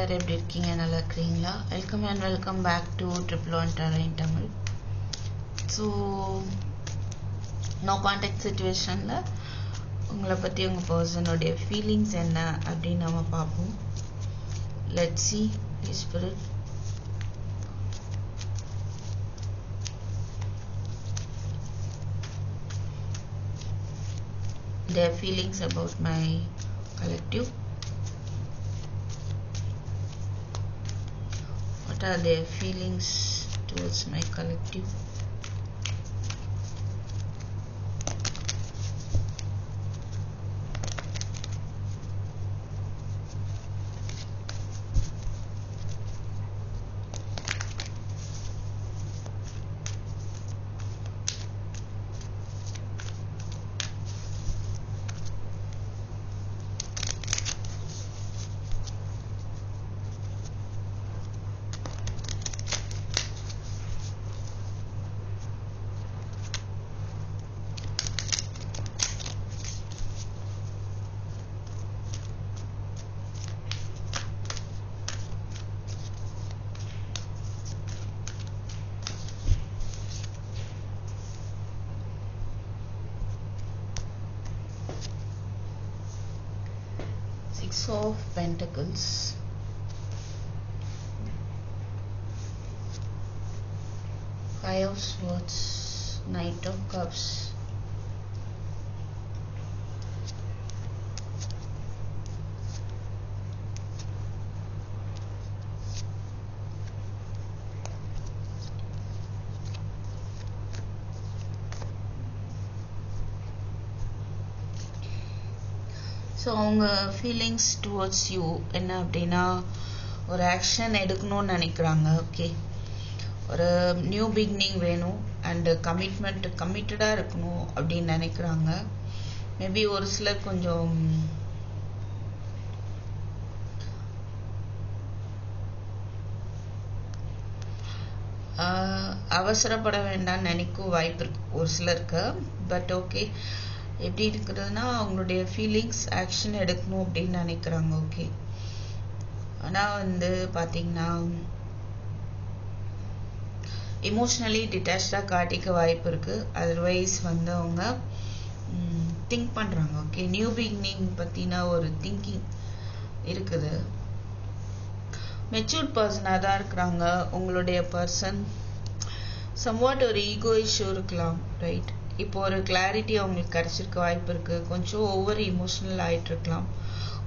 எல்லோரும் எப்படி இருக்கீங்க நல்லா இருக்கிறீங்களா welcome and welcome back to triple one Tarain Tamil so no contact சுச்சுவேஷனில் உங்களை பற்றி உங்கள் பர்சனுடைய ஃபீலிங்ஸ் என்ன அப்படின்னு நம்ம பார்ப்போம். Let see spirit their feelings about my collective. What are their feelings towards my collective six of pentacles. Five of swords knight of cups அவங்க feelings towards you என்ன அப்படின்னா ஒரு ஆக்ஷன் எடுக்கணும்னு நினைக்கிறாங்க ஓகே ஒரு நியூ பிகினிங் வேணும் and commitment கமிட்டடாக இருக்கணும் அப்படின்னு நினைக்கிறாங்க. மேபி ஒரு சிலர் கொஞ்சம் அவசரப்பட வேண்டாம்னு நினைக்கும் வாய்ப்பு இருக்கு ஒரு சிலருக்கு. பட் ஓகே எப்படி இருக்கிறதுனா அவங்களுடைய ஃபீலிங்ஸ் ஆக்ஷன் எடுக்கணும் அப்படின்னு நினைக்கிறாங்க ஓகே ஆனால் வந்து பார்த்தீங்கன்னா இமோஷ்னலி டிட்டாச்சாக காட்டிக்க வாய்ப்பு இருக்குது அதர்வைஸ் வந்து அவங்க திங்க் பண்ணுறாங்க ஓகே நியூ பிகினிங் பற்றின ஒரு திங்கிங் இருக்குது. மெச்சூர்ட் பர்சனாக தான் இருக்கிறாங்க. உங்களுடைய பர்சன் சம்வாட் ஒரு ஈகோ இஷ்யூ இருக்கலாம் ரைட் இப்போ ஒரு கிளாரிட்டி அவங்களுக்கு கிடைச்சிருக்க வாய்ப்பு இருக்கு. கொஞ்சம் ஒவ்வொரு இமோஷனல் ஆயிட்டு இருக்கலாம்.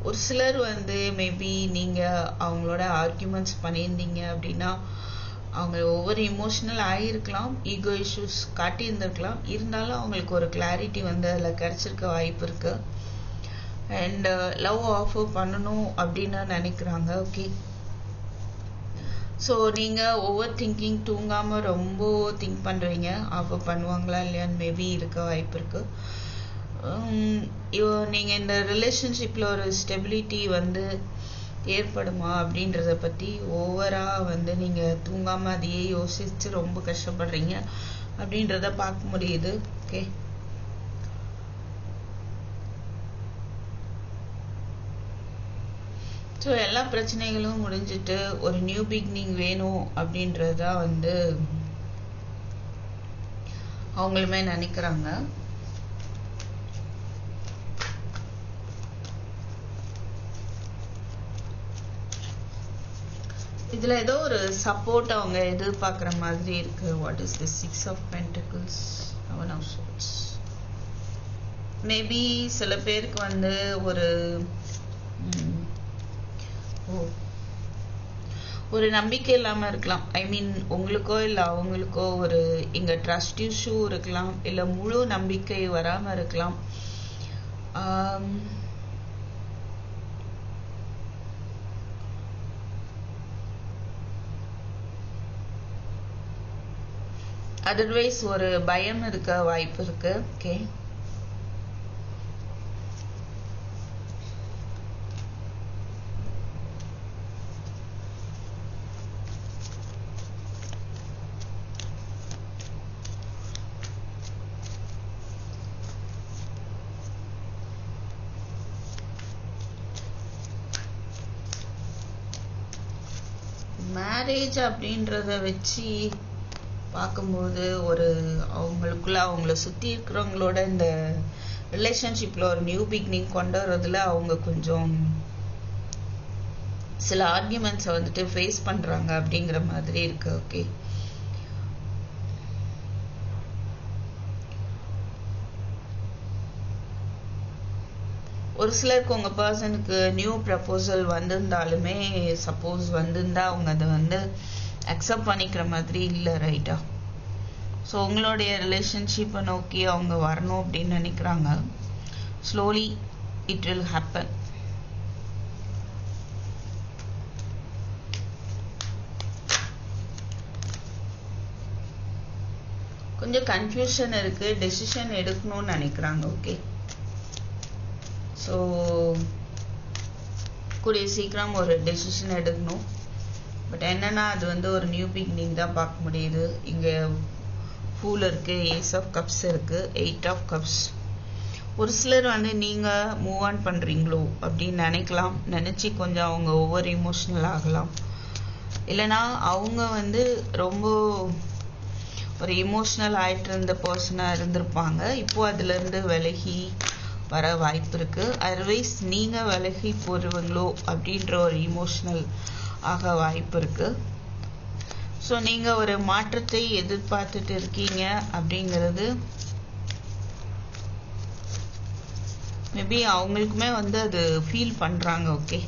ஒரு சிலர் வந்து மேபி நீங்க அவங்களோட ஆர்கியூமெண்ட்ஸ் பண்ணியிருந்தீங்க அப்படின்னா அவங்க ஒவ்வொரு இமோஷனல் ஆகியிருக்கலாம் ஈகோ இஷ்யூஸ் காட்டியிருந்திருக்கலாம் இருந்தாலும் அவங்களுக்கு ஒரு கிளாரிட்டி வந்து அதில் கிடைச்சிருக்க வாய்ப்பு இருக்குது அண்ட் லவ் ஆஃபர் பண்ணணும் அப்படின்னு நினைக்கிறாங்க. ஓகே ஸோ நீங்கள் ஓவர் திங்கிங் தூங்காமல் ரொம்ப திங்க் பண்ணுறீங்க அவள் பண்ணுவாங்களா இல்லையான்னு மேபி இருக்க வாய்ப்பு இருக்குது நீங்கள் இந்த ரிலேஷன்ஷிப்பில் ஒரு ஸ்டெபிலிட்டி வந்து ஏற்படுமா அப்படின்றத பற்றி ஓவராக வந்து நீங்கள் தூங்காமல் அதையே யோசித்து ரொம்ப கஷ்டப்படுறீங்க அப்படின்றத பார்க்க முடியுது. ஓகே ஸோ எல்லா பிரச்சனைகளும் முடிஞ்சிட்டு ஒரு நியூ பிகினிங் வேணும் அப்படின்றதா வந்து அவங்களுமே நினைக்கிறாங்க. இதுல ஏதோ ஒரு சப்போர்ட் அவங்க எதிர்பார்க்குற மாதிரி இருக்கு. What is the six of pentacles அவன் ஆஃப் மேபி சில பேருக்கு வந்து ஒரு ஒரு நம்பிக்கை இல்லாமல் இருக்கலாம். ஐ மீன் உங்களுக்கோ இல்லை அவங்களுக்கோ ஒரு இங்கே ட்ரஸ்ட் இஷ்யூ இருக்கலாம். இல்லை முழு நம்பிக்கை வராமல் இருக்கலாம். அதர்வைஸ் ஒரு பயம் இருக்க வாய்ப்பு இருக்கு. ஓகே மேரேஜ் அப்படின்றத வச்சு பார்க்கும்போது ஒரு அவங்களுக்குள்ள அவங்கள சுற்றி இருக்கிறவங்களோட இந்த ரிலேஷன்ஷிப்பில் ஒரு நியூ பிகினிங் கொண்டு வர்றதுல அவங்க கொஞ்சம் சில ஆர்கியூமெண்ட்ஸை வந்துட்டு ஃபேஸ் பண்ணுறாங்க அப்படிங்கிற மாதிரி இருக்கு ஓகே ஒரு சிலருக்கு உங்கள் பர்சனுக்கு நியூ ப்ரப்போசல் வந்திருந்தாலுமே சப்போஸ் வந்திருந்தா அவங்க அதை வந்து அக்செப்ட் பண்ணிக்கிற மாதிரி இல்லை ரைட்டா ஸோ உங்களுடைய ரிலேஷன்ஷிப்பை நோக்கி அவங்க வரணும் அப்படின்னு நினைக்கிறாங்க. ஸ்லோலி இட் வில் ஹேப்பன் கொஞ்சம் கன்ஃபியூஷன் இருக்குது டெசிஷன் எடுக்கணும்னு நினைக்கிறாங்க ஓகே ஸோ கூடிய சீக்கிரம் ஒரு டெசிஷன் எடுக்கணும். பட் என்னன்னா அது வந்து ஒரு நியூ பிகினிங் தான் பார்க்க முடியுது. இங்கே ஃபூல் இருக்குது ஏஸ் ஆஃப் கப்ஸ் இருக்குது எயிட் ஆஃப் கப்ஸ் ஒரு சிலர் வந்து நீங்கள் மூவ் ஆன் பண்ணுறீங்களோ அப்படின்னு நினைக்கலாம். நினச்சி கொஞ்சம் அவங்க ஒவ்வொரு இமோஷனல் ஆகலாம். இல்லைனா அவங்க வந்து ரொம்ப ஒரு இமோஷ்னல் ஆகிட்டு இருந்த பர்சனாக இருந்திருப்பாங்க. இப்போது அதுலேருந்து விலகி வர வாய்ப்பு இருக்கு அதர்வைஸ் நீங்கள் விலகி போடுவீங்களோ அப்படின்ற ஒரு இமோஷ்னல் ஆக வாய்ப்பு இருக்கு ஸோ நீங்கள் ஒரு மாற்றத்தை எதிர்பார்த்துட்டு இருக்கீங்க அப்படிங்கிறது மேபி அவங்களுக்குமே வந்து அது ஃபீல் பண்ணுறாங்க ஓகே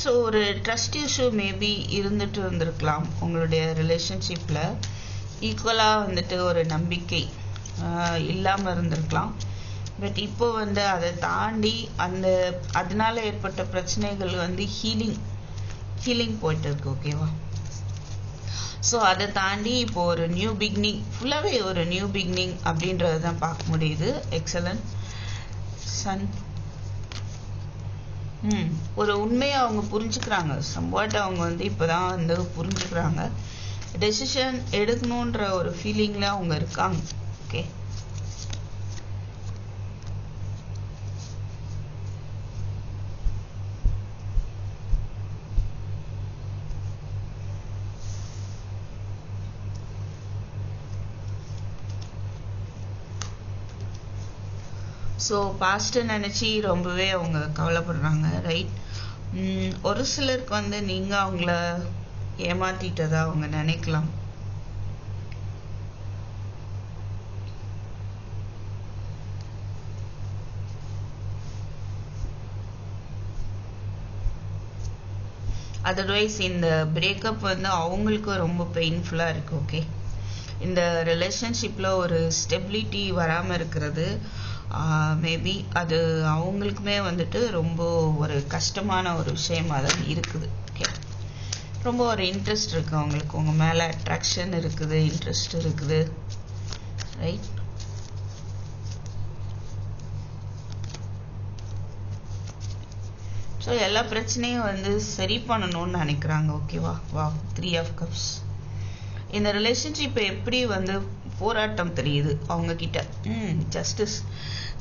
ஸோ ஒரு ட்ரஸ்ட் இஷ்யூ மேபி இருந்துட்டு இருந்திருக்கலாம் உங்களுடைய ரிலேஷன்ஷிப்பில் ஈக்குவலாக வந்துட்டு ஒரு நம்பிக்கை இல்லாமல் இருந்திருக்கலாம். பட் இப்போ வந்து அதை தாண்டி அந்த அதனால ஏற்பட்ட பிரச்சனைகள் வந்து ஹீலிங் ஹீலிங் போயிட்டு இருக்கு ஓகேவா ஸோ அதை தாண்டி இப்போ ஒரு நியூ பிகினிங் ஃபுல்லாகவே ஒரு நியூ பிகினிங் அப்படின்றது தான் பார்க்க முடியுது. எக்ஸலன்ட் சன் ஒரு உண்மையை அவங்க புரிஞ்சுக்கிறாங்க. சம்வாட் அவங்க வந்து இப்போதான் வந்து புரிஞ்சுக்கிறாங்க. டெசிஷன் எடுக்கணுன்ற ஒரு ஃபீலிங்கில் அவங்க இருக்காங்க. ஓகே ஸோ பாஸ்ட்டை நினச்சி ரொம்பவே அவங்க கவலைப்படுறாங்க ரைட் ஒரு சிலருக்கு வந்து நீங்கள் அவங்கள ஏமாத்திட்டதா அவங்க நினைக்கலாம். அதர்வைஸ் இந்த பிரேக்கப் வந்து அவங்களுக்கு ரொம்ப பெயின்ஃபுல்லாக இருக்கு ஓகே இந்த ரிலேஷன்ஷிப்பில் ஒரு ஸ்டெபிலிட்டி வராமல் இருக்கிறது மேபி அது அவங்களுக்குமே வந்துட்டு ரொம்ப ஒரு கஷ்டமான ஒரு விஷயமா தான் இருக்குது. ஓகே ரொம்ப ஒரு இன்ட்ரெஸ்ட் இருக்கு அவங்களுக்கு. உங்க மேல அட்ராக்ஷன் இருக்குது இன்ட்ரெஸ்ட் இருக்குது. ரைட் ஸோ எல்லா பிரச்சனையும் வந்து சரி பண்ணணும்னு நினைக்கிறாங்க. ஓகேவா வா? த்ரீ ஆஃப் கப்ஸ் இந்த ரிலேஷன்ஷிப் எப்படி வந்து போராட்டம் தெரியுது அவங்க கிட்ட ம் ஜஸ்டிஸ்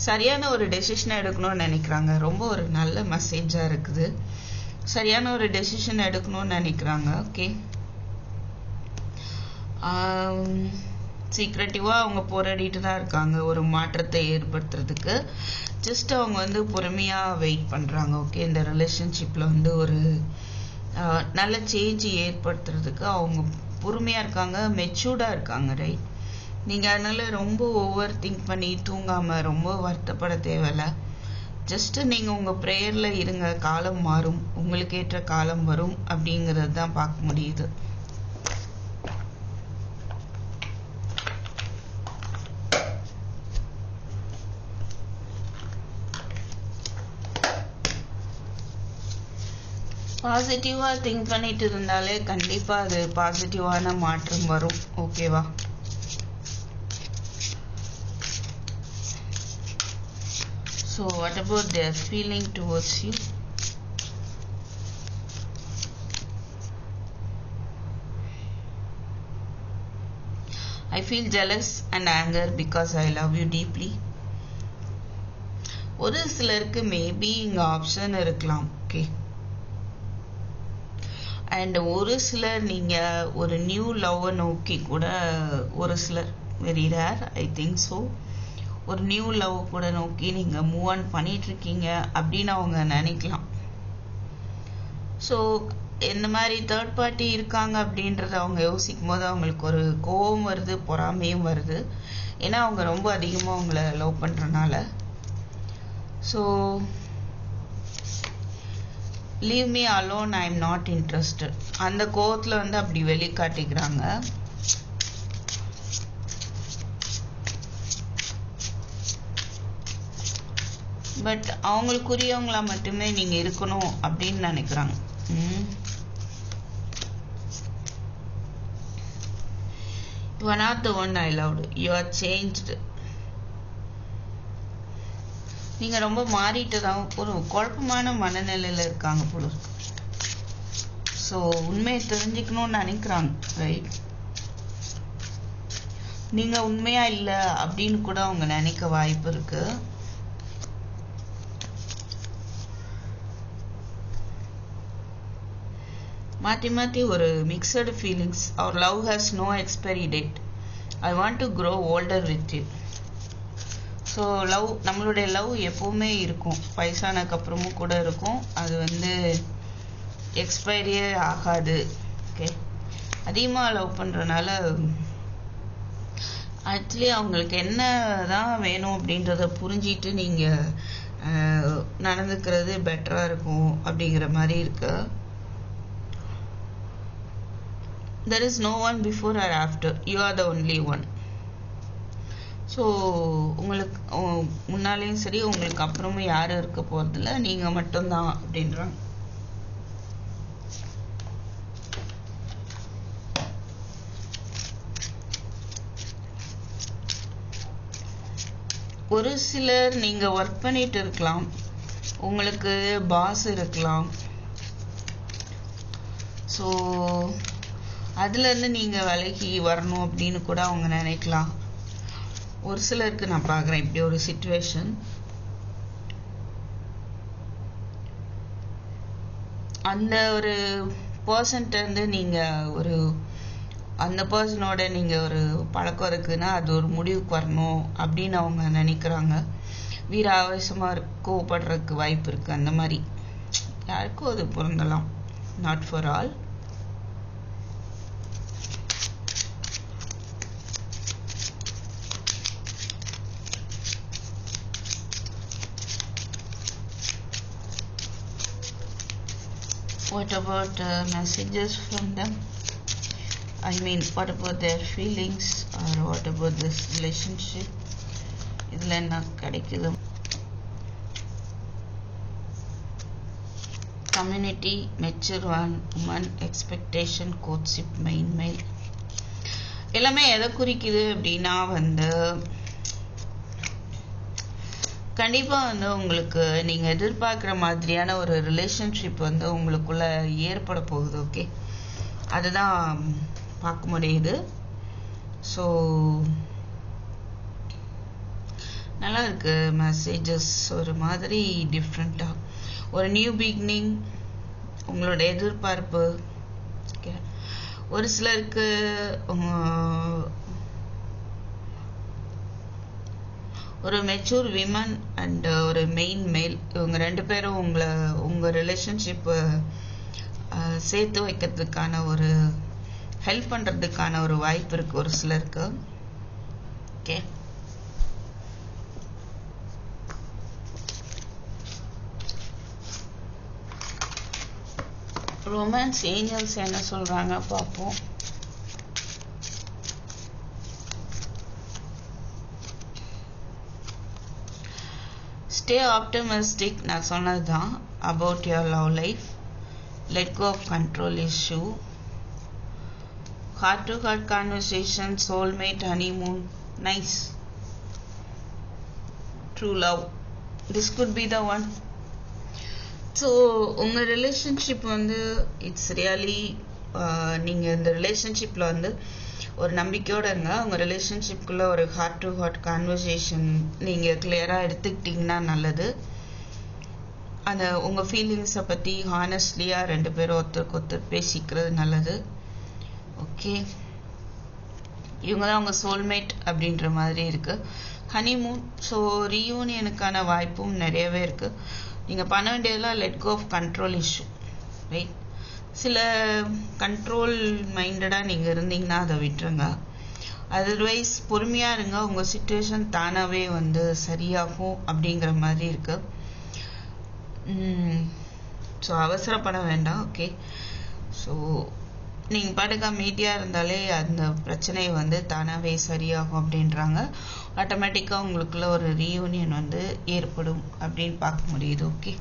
சரியான ஒரு டெசிஷன் எடுக்கணும்னு நினைக்கிறாங்க. ரொம்ப ஒரு நல்ல மெசேஜாக இருக்குது. சரியான ஒரு டெசிஷன் எடுக்கணும்னு நினைக்கிறாங்க. ஓகே சீக்ரெட்டிவாக um, அவங்க போராடிட்டு தான் இருக்காங்க. ஒரு மாற்றத்தை ஏற்படுத்துறதுக்கு. ஜஸ்ட் அவங்க வந்து பொறுமையாக வெயிட் பண்ணுறாங்க ஓகே இந்த ரிலேஷன்ஷிப்பில் வந்து ஒரு நல்ல சேஞ்ச் ஏற்படுத்துறதுக்கு அவங்க பொறுமையாக இருக்காங்க மெச்சூர்டாக இருக்காங்க ரைட் நீங்கள் அதனால ரொம்ப ஓவர் திங்க் பண்ணி தூங்காமல் ரொம்ப வருத்தப்பட தேவையில்ல. ஜஸ்ட் நீங்கள் உங்கள் ப்ரேயரில் இருங்க காலம் மாறும் உங்களுக்கு ஏற்ற காலம் வரும் அப்படிங்கிறது தான் பார்க்க முடியுது. பாசிட்டிவாக திங்க் பண்ணிட்டு இருந்தாலே கண்டிப்பாக அது பாசிட்டிவான மாற்றம் வரும். ஓகேவா So what about their feeling towards you? I feel jealous and anger because I love you deeply. ஒரு சிலருக்கு மேபி இங்க ஆப்ஷன் இருக்கலாம் ஓகே அண்ட் ஒரு சிலர் நீங்க ஒரு நியூ லவ்வை நோக்கி கூட ஒரு சிலர் very rare I think so ஒரு நியூ லவ் கூட நோக்கி நீங்க மூவ் ஆன் பண்ணிட்டு இருக்கீங்க அப்படின்னு அவங்க நினைக்கலாம். ஸோ இந்த மாதிரி தேர்ட் பார்ட்டி இருக்காங்க அப்படின்றத அவங்க யோசிக்கும் போது அவங்களுக்கு ஒரு கோபம் வருது பொறாமையும் வருது. ஏன்னா அவங்க ரொம்ப அதிகமாக அவங்கள லவ் பண்ணுறனால so leave me alone I am not interested அந்த கோவத்தில் வந்து அப்படி வெளிக்காட்டிக்கிறாங்க. பட் அவங்களுக்குரியவங்களா மட்டுமே நீங்க இருக்கணும் அப்படின்னு நினைக்கிறாங்க. You are not the one I loved you are changed நீங்க ரொம்ப மாறிட்டு ஒரு குழப்பமான மனநிலையில இருக்காங்க போல ஸோ உண்மையை தெரிஞ்சுக்கணும்னு நினைக்கிறாங்க ரைட் நீங்க உண்மையா இல்ல அப்படின்னு கூட அவங்க நினைக்க வாய்ப்பு இருக்கு. மாற்றி மாற்றி ஒரு mixed feelings our love has no expiry date I want to grow older with you so love நம்மளுடைய லவ் எப்போவுமே இருக்கும். வயசானதுக்கு அப்புறமும் கூட இருக்கும். அது வந்து எக்ஸ்பைரியே ஆகாது. ஓகே அதிகமாக லவ் பண்ணுறனால ஆக்சுவலி அவங்களுக்கு என்ன தான் வேணும் அப்படின்றத புரிஞ்சிட்டு நீங்கள் நடந்துக்கிறது பெட்டராக இருக்கும் அப்படிங்கிற மாதிரி இருக்குது there is no one before or after. You are the only one. So உங்களுக்கு முன்னாலேயும் சரி உங்களுக்கு அப்புறமும் யாரும் இருக்க போகிறதில்ல நீங்க மட்டும்தான் அப்படின்றாங்க ஒரு சிலர் நீங்க ஒர்க் பண்ணிட்டு இருக்கலாம். உங்களுக்கு பாஸ் இருக்கலாம். ஸோ அதுல இருந்து நீங்க விலகி வரணும் அப்படின்னு கூட அவங்க நினைக்கலாம். ஒரு சிலருக்கு நான் பார்க்குறேன் இப்படி ஒரு சுச்சுவேஷன் அந்த ஒரு பர்சன்ட்ட இருந்து நீங்க ஒரு அந்த பர்சனோட நீங்க ஒரு பழக்கம் இருக்குன்னா அது ஒரு முடிவுக்கு வரணும் அப்படின்னு அவங்க நினைக்கிறாங்க. வீர ஆவேசமா கோவப்படுறதுக்கு வாய்ப்பு இருக்கு. அந்த மாதிரி. யாருக்கும் அது பொருந்தலாம். Not for all what about uh, messages from them i mean what about their feelings or what about this relationship இதில் என்ன கிடைக்குது community mature women expectation courtship main male எல்லாமே எதை குறிக்குது அப்படின்னா வந்து கண்டிப்பாக வந்து உங்களுக்கு நீங்கள் எதிர்பார்க்குற மாதிரியான ஒரு ரிலேஷன்ஷிப் வந்து உங்களுக்குள்ள ஏற்பட போகுது ஓகே அதுதான் பார்க்க முடியுது ஸோ நல்லா இருக்கு. மெசேஜஸ் ஒரு மாதிரி டிஃப்ரெண்ட்டாக ஒரு நியூ பிகினிங் உங்களோட எதிர்பார்ப்பு ஓகே ஒரு சிலருக்கு ஒரு மெச்சூர் விமன் அண்ட் ஒரு மெயின் மேல் இவங்க ரெண்டு பேரும் உங்களை உங்கள் ரிலேஷன்ஷிப் சேர்த்து வைக்கிறதுக்கான ஒரு ஹெல்ப் பண்ணுறதுக்கான ஒரு வாய்ப்பு இருக்குது ஒரு சிலருக்கு. ஓகே ரொமான்ஸ் ஏஞ்சல்ஸ் என்ன சொல்கிறாங்க பார்ப்போம் ஸ்டே ஆப்டமிஸ்டிக் நான் சொன்னது தான் about your love life let go of control issue heart to heart conversation soulmate honeymoon nice true love this good be the one so உங்கள் ரிலேஷன்ஷிப் வந்து இட்ஸ் ரியலி நீங்கள் இந்த ரிலேஷன்ஷிப்பில் வந்து ஒரு நம்பிக்கையோடு இருங்க. உங்கள் ரிலேஷன்ஷிப்குள்ளே ஒரு ஹார்ட் டு ஹார்ட் கான்வர்சேஷன் நீங்கள் கிளியராக எடுத்துக்கிட்டிங்கன்னா நல்லது. அந்த உங்கள் ஃபீலிங்ஸை பற்றி ஹானஸ்ட்லியாக ரெண்டு பேரும் ஒருத்தருக்கு ஒருத்தர் பேசிக்கிறது நல்லது. ஓகே இவங்க தான் உங்கள் சோல்மேட் அப்படின்ற மாதிரி இருக்குது ஹனிமூன் ஸோ ரீயூனியனுக்கான வாய்ப்பும் நிறையவே இருக்குது நீங்கள் பண்ண வேண்டியதெல்லாம் let go of control issue right சில கண்ட்ரோல் மைண்டடாக நீங்கள் இருந்தீங்கன்னா அதை விட்டுருங்க. அதர்வைஸ் பொறுமையாக இருங்க. உங்கள் சுச்சுவேஷன் தானாகவே வந்து சரியாகும் அப்படிங்கிற மாதிரி இருக்குது ஸோ அவசரப்பட வேண்டாம். ஓகே ஸோ நீங்கள் பாட்டுக்கா மீடியாக இருந்தாலே அந்த பிரச்சனை வந்து தானாகவே சரியாகும் அப்படின்றாங்க. ஆட்டோமேட்டிக்காக உங்களுக்குள்ள ஒரு ரீயூனியன் வந்து ஏற்படும் அப்படின்னு பார்க்க முடியுது. ஓகே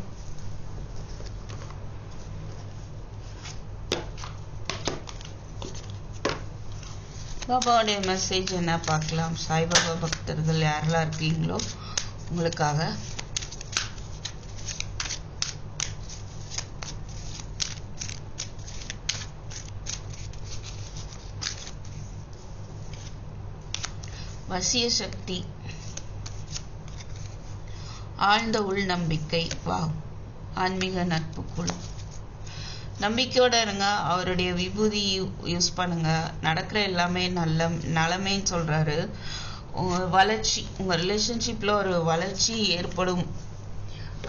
பாபாவுடைய மெசேஜ் என்ன பார்க்கலாம்? சாய்பாபா பக்தர்கள் யாரெல்லாம் இருக்கீங்களோ உங்களுக்காக. வசிய சக்தி. ஆழ்ந்த உள் நம்பிக்கை வா. ஆன்மீக நட்புக்குள். நம்பிக்கையோட இருங்க. அவருடைய விபூதி யூஸ் பண்ணுங்க. நடக்கிற எல்லாமே நல்ல நலமேன்னு சொல்றாரு. வளர்ச்சி உங்க ரிலேஷன்ஷிப்ல ஒரு வளர்ச்சி ஏற்படும்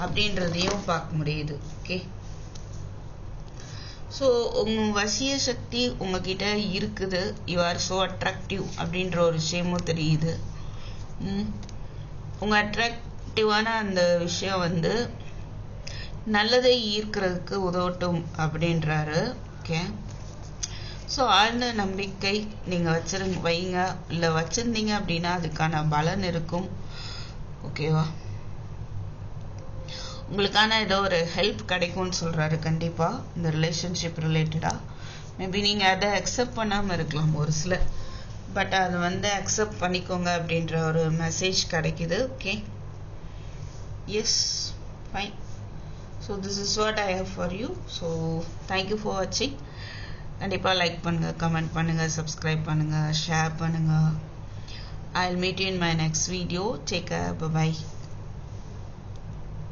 அப்படின்றதையும் பார்க்க முடியுது. ஓகே ஸோ உங்க வசிய சக்தி உங்ககிட்ட இருக்குது. யூ ஆர் ஸோ அட்ராக்டிவ் அப்படின்ற ஒரு விஷயமும் தெரியுது. உங்க அட்ராக்டிவான அந்த விஷயம் வந்து நல்லதை ஈர்க்கிறதுக்கு உதவட்டும் அப்படின்றாரு. ஓகே ஸோ ஆழ்ந்த நம்பிக்கை நீங்கள் வச்சிருங்க வைங்க. இல்லை வச்சுருந்தீங்க அப்படின்னா அதுக்கான பலன் இருக்கும். ஓகேவா உங்களுக்கான ஏதோ ஒரு ஹெல்ப் கிடைக்கும்னு சொல்கிறாரு கண்டிப்பாக இந்த ரிலேஷன்ஷிப் ரிலேட்டடாக மேபி நீங்கள் அதை அக்செப்ட் பண்ணாமல் இருக்கலாம் ஒரு சிலர். பட் அது வந்து அக்செப்ட் பண்ணிக்கோங்க அப்படின்ற ஒரு மெசேஜ் கிடைக்குது. Okay yes fine so this is what I have for you so thank you for வாட்சிங் கண்டிப்பாக லைக் பண்ணுங்கள் கமெண்ட் பண்ணுங்கள் சப்ஸ்கிரைப் பண்ணுங்கள் ஷேர் பண்ணுங்கள் I will meet you in my next video take bye